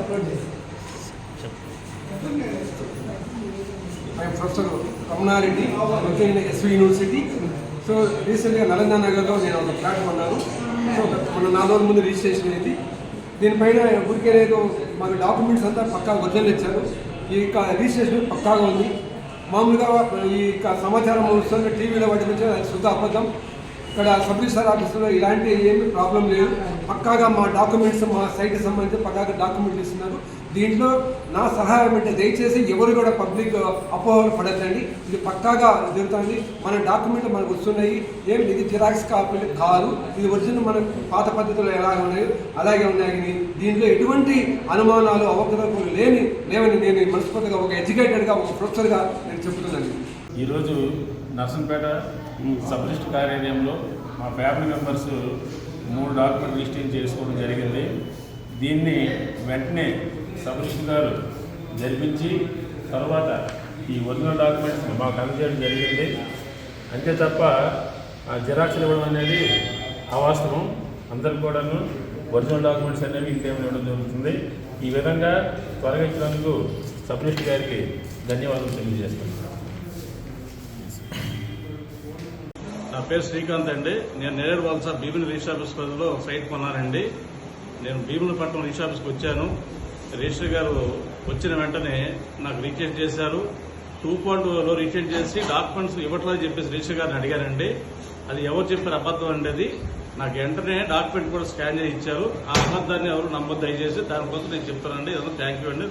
Upload చేసి. Professor Ramanareddy SV university so రీసెంట్గా నలంద నగర్లో నేను ఒక ఫ్లాట్ కొన్నాను. సో మన నాలుగు రోజుల ముందు రిజిస్ట్రేషన్ అయింది. దీనిపైన ఊరికే లేదు మాకు డాక్యుమెంట్స్ అంతా పక్కా ఒరిజినల్ ఇచ్చారు ఈ యొక్క రిజిస్ట్రేషన్ పక్కాగా ఉంది. మామూలుగా ఈ యొక్క సమాచారం వస్తుంది. టీవీలో వాటి గురించి శుద్ధ అబద్ధం. ఇక్కడ సబ్ రిజిస్టర్ ఆఫీసులో ఇలాంటి ఏమి ప్రాబ్లం లేదు. పక్కాగా మా డాక్యుమెంట్స్ మా సైట్కి సంబంధించి పక్కాగా డాక్యుమెంట్లు ఇస్తున్నారు. దీంట్లో నా సహాయం అంటే దయచేసి ఎవరు కూడా పబ్లిక్ అపోహలు పడద్దండి ఇది పక్కాగా జరుగుతుంది. మన డాక్యుమెంట్ మనకు వస్తున్నాయి. ఏం ఇది జిరాక్స్ కాపీలు కాదు. ఇది ఒరిజినల్ మన పాత పద్ధతిలో ఎలా ఉన్నాయో అలాగే ఉన్నాయి కానీ దీంట్లో ఎటువంటి అనుమానాలు అవకతవకలు లేని లేవని నేను మనస్ఫూర్తిగా ఒక ఎడ్యుకేటెడ్గా ఒక ప్రొఫెసర్గా నేను చెబుతున్నాను. ఈరోజు నర్సంపేట సబ్ రిజిస్టర్ కార్యాలయంలో మా ఫ్యామిలీ మెంబర్స్ మూడు డాక్యుమెంట్ రిజిస్ట్రేషన్ చేసుకోవడం జరిగింది. దీన్ని వెంటనే సబ్ రిజిస్టర్ గారు జరిపించి తర్వాత ఈ ఒరిజినల్ డాక్యుమెంట్స్ మాకు అందజేయడం జరిగింది. అంతే తప్ప ఆ ఇవ్వడం అనేది అవాస్తవం. అందరికి కూడాను ఒరిజినల్ డాక్యుమెంట్స్ అనేవి ఇంకేమైనా ఇవ్వడం జరుగుతుంది. ఈ విధంగా త్వరగా ఇచ్చినందుకు సబ్ రిజిస్టర్ గారికి ధన్యవాదాలు తెలియజేస్తున్నాను. పేరు శ్రీకాంత్ అండి. నేను నేరేడు వలస భీముని రిజిస్టర్ ఆఫీస్ పరిధిలో సైట్ కొన్నానండి నేను భీముని పట్టణం రిజిస్టర్ ఆఫీస్కి వచ్చాను. రిజిస్టర్ గారు వచ్చిన వెంటనే నాకు రీచెక్ చేశారు. టూ పాయింట్లో రీచెక్ చేసి డాక్యుమెంట్స్ ఇవ్వట్లేదు చెప్పేసి రిజిస్టర్ గారిని అడిగారండి. అది ఎవరు చెప్పారు అబద్ధం అండి? అది నాకు వెంటనే డాక్యుమెంట్ కూడా స్కాన్ చేసి ఇచ్చారు. ఆ అబద్ధాన్ని ఎవరు నమ్మద్దు దయచేసి దానికోసం నేను చెప్తానండి. ఏదైనా థ్యాంక్ యూ అండి.